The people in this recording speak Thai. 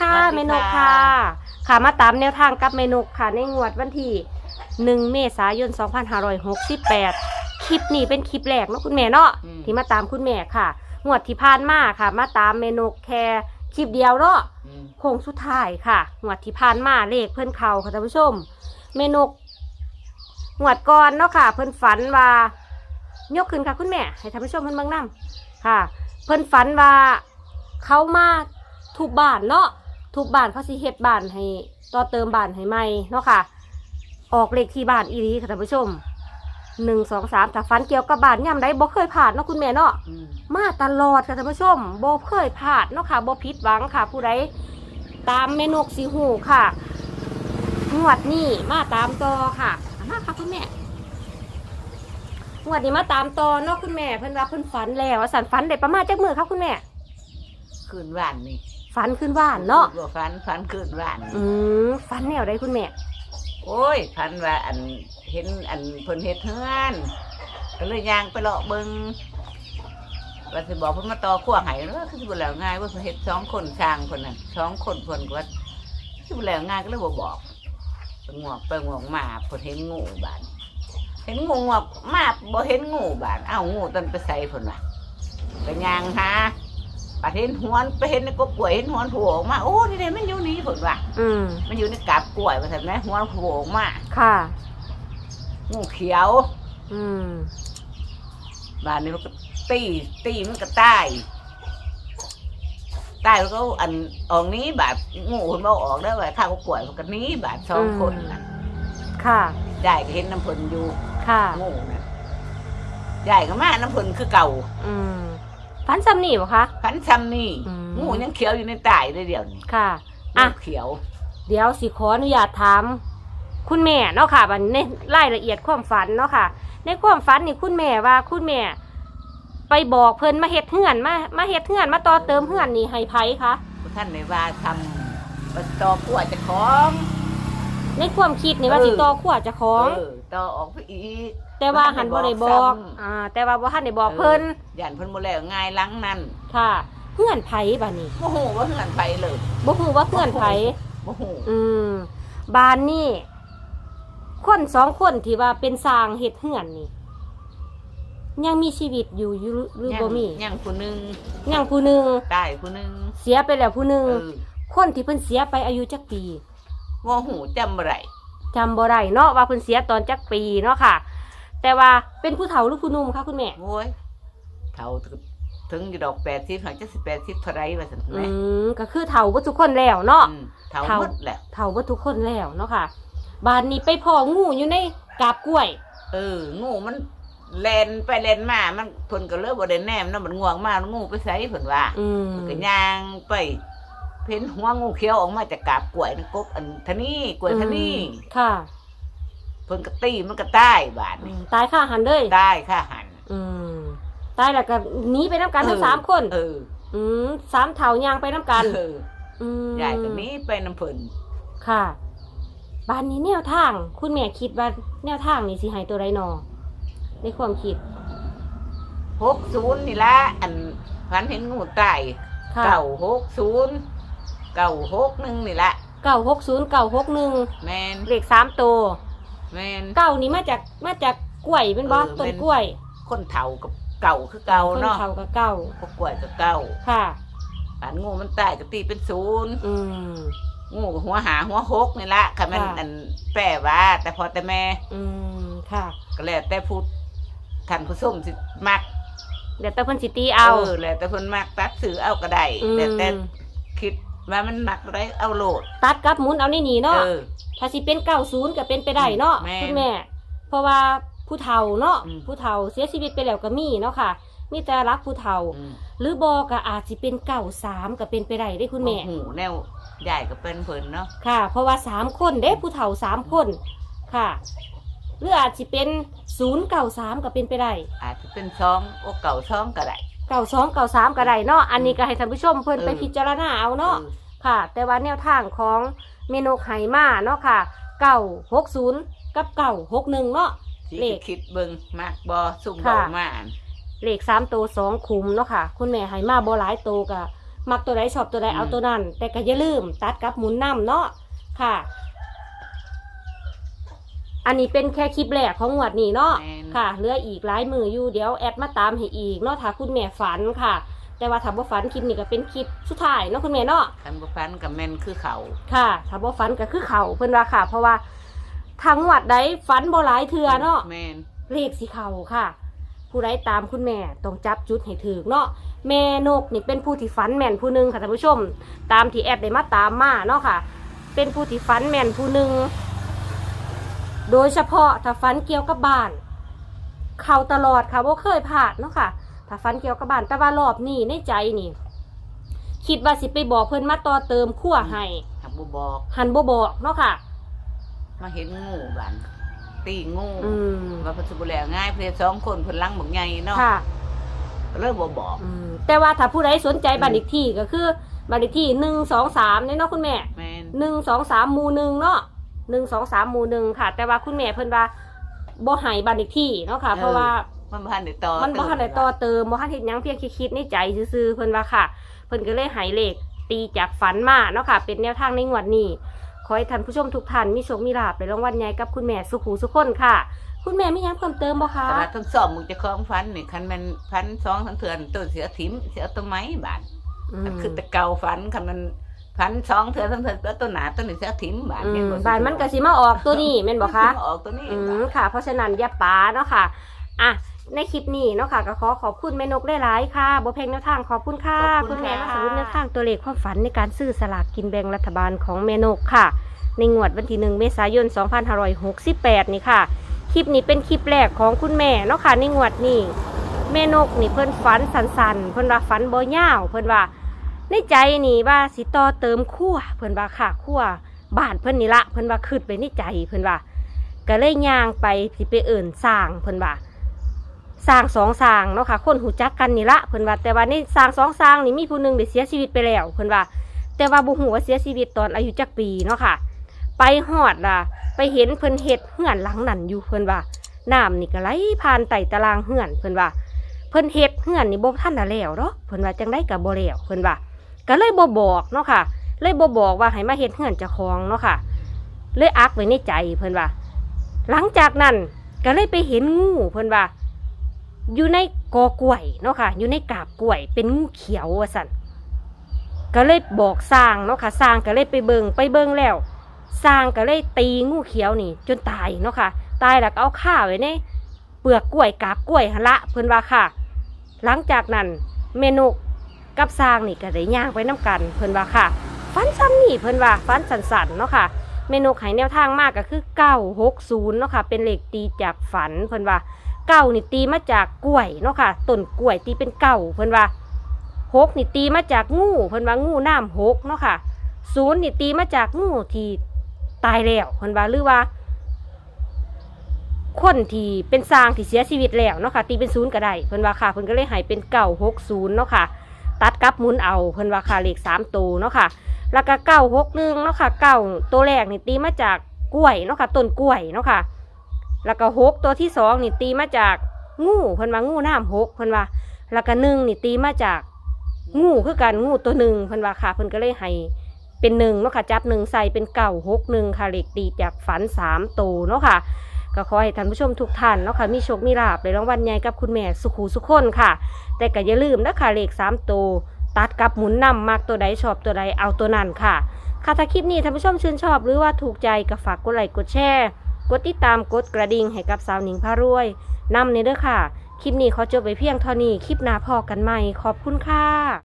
ค่ะสวัสดีเมนูค่ะค่ะ ค่ะมาตามแนวทางกับเมนูค่ะในงวดวันที่หนึ่งเมษายน 2568 คลิปนี้เป็นคลิปแรกเนาะคุณแม่เนาะอืม ที่มาตามคุณแม่ค่ะ งวดที่ผ่านมาค่ะ มาตามเมนูแค่คลิปเดียวเนาะ อืมโค้งสุดท้ายค่ะงวดที่ผ่านมาเลขเพื่อนเขาค่ะท่านผู้ชม เมนูงวดก่อนเนาะค่ะ เพื่อนฝันว่ายกขึ้นค่ะคุณแม่ให้ท่านผู้ชมเพื่อนเบิ่งนํค่ะ เพื่อนฝันว่าเขามาทุบบ้านเนาะ ทุบบ้านเขาสิเฮ็ดบ้านให้ต่อเติมบ้านให้ใหม่เนาะค่ะ ออกเลขที่บ้านอีรีค่ะท่านผู้ชมหนึ่งสองสามถ้าฝันเกี่ยวกับบ้านย่ำได้บ่เคยผ่านเนาะคุณแม่เนาะอืมมาตลอดค่ะท่านผู้ชมบ่เคยพลาดเนาะค่ะบ่ผิดหวังค่ะ ผู้ใดตามเมนกสีหูค่ะงวดนี้มาตามต่อค่ะเอามาค่ะคุณแม่งวดนี้มาตามต่อเนาะคุณแม่เพิ่นว่าเพิ่นฝันแล้วว่าสันฝันได้ประมาณจักมือครับคุณแม่คืนว่านนี่ ฝันขึ้นบ้านเนาะบ่ฝันฝันคืนว่าน อืมฝันแนวใดคุณแม่ โอ้ยฝันว่าอันเห็นอันเพิ่นเฮ็ดเฮือนก็เลยย่างไปเลาะเบิ่งว่าสิบอกเพิ่นมาต่อขั้วให้เนาะคือสิบ่แล้วง่ายว่าเพิ่นเฮ็ดสองคนสร้างเพิ่นน่ะสองคนเพิ่นก็ว่าสิบ่แล้วง่ายก็เลยบ่บอกไปงวกไปงวกมาเพิ่นเห็นงูบาดเห็นงูงวกมาบ่เห็นงูบาดเอ้างูตอนไปใส่เพิ่นว่าไปย่างหา ปะเห็นหวนไปเห็นในกบกล้วยเห็นหวนโผล่ออกมาโอ้นี่เด้มันอยู่นี่เพิ่นว่าอืมมันอยู่ในกาบกล้วยว่าซั่นแหมหวนโผล่ออกมาค่ะ งูเขียว อืมบ้านนี้มันก็ตีตีมันก็ตายตายแล้วก็อันออกนี้บาดงูคนมาออกได้ว่าข้าวก็กล้วยมันก็หนี้บาดสองคนนะค่ะยายก็เห็นน้ำเพลนอยู่ค่ะงูนะยายก็มาน้ำเพลนคือเก่า อืม ฝันซ้ำนี่บ่คะขันซ้ำนี่อืม งูยังเขียวอยู่ในตายเลยเดียวนี้ค่ะงูอะเขียวเดี๋ยวสิขออนุญาตถาม คุณแม่เนาะค่ะบัดในรายละเอียดความฝันเนาะค่ะ ในความฝันนี่คุณแม่ว่าคุณแม่ ไปบอกเพิ่นมาเฮ็ดเฮือนมามาเฮ็ดเฮือนมาต่อเติมเฮือนนี่ให้ไผคะท่านในว่าทำปตอกล้วยเจะของ ในความคิดนี่ว่าเออสิต่อขั้วเจะของ เออต่อออกไปอีก แต่ว่าหันบ่ได้บอกซ้ำอ่าแต่ว่าบ่ทันได้บอกเพิ่นยันเพิ่นบ่แล้วง่ายหลังนั่นค่ะเฮือนไผบัดนี้โมโหว่าเหือนไปเลยบ่ฮู้ว่าเฮือนไผโมโหอืมบ้านนี่คนสองคนที่ว่าเป็นสร้างเฮ็ดเฮือนนี่ยังมีชีวิตอยู่อยู่หรือบ่มียังผู้หนึงยังผู้หนึ่งตายผู้หนึงเสียไปแล้วผู้หนึ่งเออคนที่เพิ่นเสียไปอายุจักปีโมโหจำบ่ไรจำบ่ได้เนาะว่าเพิ่นเสียตอนจักปีเนาะค่ะ แต่ว่าเป็นผู้เฒ่าหรือผู้หนุ่มคะคุณแม่ โอ้ยเท่าถึงอยู่ดอกแปดสิบหางจะสิแปดสิบเท่าไรว่าสันอืไหมมก็คือเฒ่าบ่ทุกคนแล้วเนาะ อืมเท่าเฒ่า หมดแหละ เฒ่าบ่ทุกคนแล้วเนาะค่ะบ้านนี้ไปพองูอยู่ในกาบกล้วย เออ งูมันแลนไปแลนมา มันเพิ่นก็เลยบ่ได้แนมเนาะมันง่วงมากงูไปใส่เพิ่นว่าอืมเพิ่นก็ย่างไป เพ้นหัวงูเขียวออกมาจากกาบกล้วยนะกกอันทะนี่กล้วยทะนี่อืมค่ะ เพิ่นก็ตีมันก็ตายบาดอืนี่มตายค่าหันเลยตายค่ะหันอืมตายแล้วก็หนีไปน้ำกันทั้งเออสามคนเอออืมสามเฒ่ายางไปน้ำกันเอออืมยายก็หนี้ไปน้ำเพิ่นค่ะบ้านนี้แนวทาง คุณแม่คิดว่าแนวทางนี่สิให้ตัวไรนอในความคิดหกศูนย์นี่ละอันพันเห็นงูตายค่ะเก่าหกศูนย์เก่าหกหนึ่งนี่ละเก้าหกศูนย์เก้าหกหนึ่งแมนเลขสามตัว แมนเก้านี่มาจากมาจากกล้วยเป็นบ่เออต้นเป็นกล้วยคนเฒ่ากับเก่าคือเก่าคนเนาะเฒ่ากับเก้าพวกกล้วยกับเก่าค่ะ อันงูมันตายก็ตีเป็นศูนย์อืม งูก็หัวหาหัวหกนี่ละค่ะมันค่ะ อันแปรว่า แต่พอแต่แม่อืมค่ะก็แล้วแต่ผู้ท่านผู้ชมสิมักเดี๋ยวแต่เพิ่นสิตีเอาเออแล้วแต่เพิ่นมักตัดซื้อเอาก็ได้อืม แล้วแต่คิด ว่ามันมักอะไรเอาโลด ตัดกับหมุนเอาในนี่เนาะเออ ถ้าสิเป็นเก้าศูนย์ก็เป็นไปได้เนาะแม่นคุณแม่ เพราะว่าผู้เฒ่าเนาะอืม ผู้เฒ่าเสียชีวิตไปแล้วก็มีเนาะค่ะ มีแต่รักผู้เฒ่า อืมหรือบอก็อาจจะเป็นเก่าสามก็เป็นไปได้ได้คุณแม่หูแนวใหญ่ก็เป็นเพิ่นเนาะค่ะ เพราะว่าสามคนเด้ผู้เฒ่าสามคนค่ะ หรืออาจจะเป็นศูนย์เก่าสามก็เป็นไปได้อาจจะเป็นซองโอเก่าซองก็ได้ เก่าสองเก่าสามก็ได้เนาะอันนี้ก็ให้ท่านผู้ชมเพิ่นเออไปพิจารณาเอาเนาะออค่ะ แต่ว่าแนวทางของเมนูไห่มาเนาะค่ะเก่าหกศูนย์กับเก่าหกหนึ่งเนาะที่เลขคิดเบิ่งมักบ่ซุ่มค่ะเบามาอันเลขสามตัวสองคุมเนาะค่ะ คุณแม่ไห่มาโบหลายตัวกะมักตัวใดชอบตัวใดอืมเอาตัวนั้น แต่ก็อย่าลืมตัดกับหมุนนํเนาะค่ะ อันนี้เป็นแค่คลิปแรกของงวดนี้เนาะแม่น ค่ะเหลืออีกหลายมืออยู่เดี๋ยวแอดมาตามให้อีกเนาะถ้าคุณแม่ฝันค่ะ แต่ว่าถ้าบ่ฝันคลิปนี้ก็เป็นคลิปสุดท้ายเนาะคุณแม่เนาะ คันบ่ฟันกับแม่นคือเขา ค่ะถ้าบ่ฝันก็คือเขาเพิ่นว่าค่ะ เพราะว่าทางงวดใดฝันบ่หลายเทื่อเนาะแม่นเลขสีเขาค่ะ ผู้ใดตามคุณแม่ต้องจับจุดให้ถือเนาะแม่นกนี่เป็นผู้ที่ฝันแม่นผู้หนึ่งค่ะท่านผู้ชม ตามที่แอดได้มาตามมาเนาะค่ะ เป็นผู้ที่ฝันแม่นผู้หนึ่ง โดยเฉพาะถ้าฝันเกี่ยวกับบ้าน เขาตลอดค่ะว่าเคยผ่านเนาะค่ะ ถ้าฝันเกี่ยวกับบ้านแต่ว่ารอบนี้ในใจนี่ คิดว่าสิไปบอกเพิ่นมาต่อเติมขั้วให้หักบ่บอกหันบ่บอกเนาะค่ะ มาเห็นงูบันตีงูอืมว่าเพิ่นสิบ่แล้วง่ายเพิ่นสองคนเพิ่นลังบักใหญ่เนาะค่ะก็เลยบ่บอก อืมแต่ว่าถ้าผู้ใดสนใจบัตรอีกที่ก็คือบัตรอีกที่หนึ่งสองสามเนี่ยเนาะคุณแม่แม่นหนึ่งสองสามหมู่หนึ่งเนาะ หนึ่งสองสามหมู่หนึ่งค่ะ แต่ว่าคุณแม่เพิ่นว่าบ่ให้บัตรอีกที่เนาะค่ะ เพราะว่ามันบ่ทันได้ต่อมันบ่ทันได้ต่อเติมบ่ทันเฮ็ดหยังเพียงคิดๆในใจซื่อๆเพิ่นว่าค่ะ เพิ่นก็เลยให้เลขตีจากฝันมาเนาะค่ะ เป็นแนวทางในงวดนี้ ขอให้ท่านผู้ชมทุกท่านมีโชคมีลาภในรางวัลใหญ่กับคุณแม่สุขหูสุขคนค่ะ คุณแม่มีหยังเพิ่มเติมบ่คะ แต่ว่าทั้งสองมึงจะคล้องฟันนี่คันแมันฟันสองทั้งเถื่อนตัวเสียถิมเสียต้นไม้บาดอืมันมคือแตะเก่าฟันคันมัน ฟันสองเถื่อนทั้งเถื่อนตัวต้นหนาต้นนี้เสียถิมบาดอืเห็มบ่บานมันก็สิมาออกตัวนี้แม่นบ่คะมันออกตัวนี้อืบาดมค่ะ เพราะฉะนั้นอย่าป้าเนาะค่ะ อะ ในคลิปนี้เนาะค่ะก็ขอขอบคุณแม่นกได้หลายๆค่ะบ่เพลงแนวทางขอบคุณค่ะคุณแม่มาสรุปแนวทางตัวเลขความฝันในการซื้อสลากกินแบ่งรัฐบาลของแม่นกค่ะ ในงวดวันที่หนึ่งเมษายน 2568 นี่ค่ะ คลิปนี้เป็นคลิปแรกของคุณแม่เนาะค่ะในงวดนี้แม่นกนี่เพิ่นฝันสันๆเพิ่นว่าฝันบ่ยาวเพิ่นว่า ในใจนี่ว่าสิต่อเติมครั่วเพิ่นว่าค่ะครั่วบ้านเพิ่นนี่ละเพิ่นว่าคืดไปในใจเพิ่นว่าก็เลยย่างไปสิไปเอิ่นสร้างเพิ่นว่าสร้างสองสร้างเนาะค่ะคนหูจักกันนี่ละเพิ่นว่าแต่ว่าในสร้างสองสร้างนี่มีผู้หนึงได้เสียชีวิตไปแล้วเพิ่นว่า แต่ว่าบ่ฮู้ว่าเสียชีวิตตอนอายุจักปีเนาะค่ะ ไปฮอดล่ะ ไปเห็นเพิ่นเฮ็ดเฮือนหลังนั้นอยู่เพิ่นว่าน้ำนี่ก็ไหลผ่านไต่ตารางเฮือนเพิ่นว่า เพิ่นเฮ็ดเฮือนนี่บ่ทันได้แล้วเนาะเพิ่นว่าจังได๋ก็บ่แล้วเพิ่นว่า ก็เลยบ่บอกเนาะค่ะ เลยบ่บอกว่าให้มาเฮ็ดเฮือนเจ้าของเนาะค่ะ เลยอักไว้ในใจเพิ่นว่า หลังจากนั้นก็เลยไปเห็นงูเพิ่นว่า อยู่ในกอกล้วยเนาะค่ะ อยู่ในกาบกล้วย เป็นงูเขียวว่าสั่นก็เลยบอกสร้างเนาะค่ะสร้างก็เลยไปเบิงไปเบิงแล้วสร้างก็เลยตีงูเขียวนี่ จนตายเนาะค่ะ ตายแล้วก็เอาข้าไว้ในเปลือกกล้วยกาบกล้วยหละเพิ่นว่าค่ะ หลังจากนั้นเมน กับสร้างนี่ก็ได้ย่างไปน้ากันเพิ่นว่าค่ะฟันซ้ำนี่เพิ่นว่าฟันสันๆเนาะค่ะเมนูไข่แนวทางมากก็คือเก้าหกศูนย์เนาะค่ะเป็นเหล็กตีจากฝันเพิ่นว่าเก้านี่ตีมาจากกล้วยเนาะค่ะต้นกล้วยตีเป็นเก้าเพิ่นว่าหกนี่ตีมาจากงูเพิ่นว่างูน้ำหกเนาะค่ะศูนย์นี่ตีมาจากงูที่ตายแล้วเพิ่นว่าหรือว่าคนที่เป็นสร้างที่เสียชีวิตแล้วเนาะค่ะตีเป็นศูนย์ก็ได้เพิ่นว่าค่ะเพิ่นก็เลยหายเป็นเก้าหกศูนย์เนาะค่ะ ตัดกับหมุนเอาเพิ่นว่าค่ะเลขสามตัวเนาะค่ะ แล้วก็เก้าหกหนึ่งเนาะค่ะเก้าตัวแรกนี่ตีมาจากกล้วยเนาะค่ะต้นกล้วยเนาะค่ะ แล้วก็หกตัวที่สองนี่ตีมาจากงูเพิ่นว่างูน้ำหกเพิ่นว่า แล้วก็หนึ่งนี่ตีมาจากงูคือกันงูตัวหนึ่งเพิ่นว่าค่ะเพิ่นก็เลยให้เป็นหนึ่งเนาะค่ะจับหนึ่งใส่เป็นเก้าหกหนึ่งค่ะเลขตีจากฝันสามตัวเนาะค่ะ ก็ขอให้ท่านผู้ชมทุกท่านเนาะค่ะมีโชคมีลาภในรางวัลใหญ่กับคุณแม่สุขูสุขคนค่ะ แต่ก็อย่าลืมนะคะเลขสามตัวตัดกับหมุนนำมากตัวใดชอบตัวใดเอาตัวนั้นค่ะ ค่ะถ้าคลิปนี้ท่านผู้ชมชื่นชอบหรือว่าถูกใจก็ฝากกดไลค์กดแชร์กดติดตามกดกระดิ่งให้กับสาวหนิงพารวยนำในเด้อค่ะ คลิปนี้ขอจบไปเพียงเท่านี้คลิปหน้าพอกันใหม่ขอบคุณค่ะ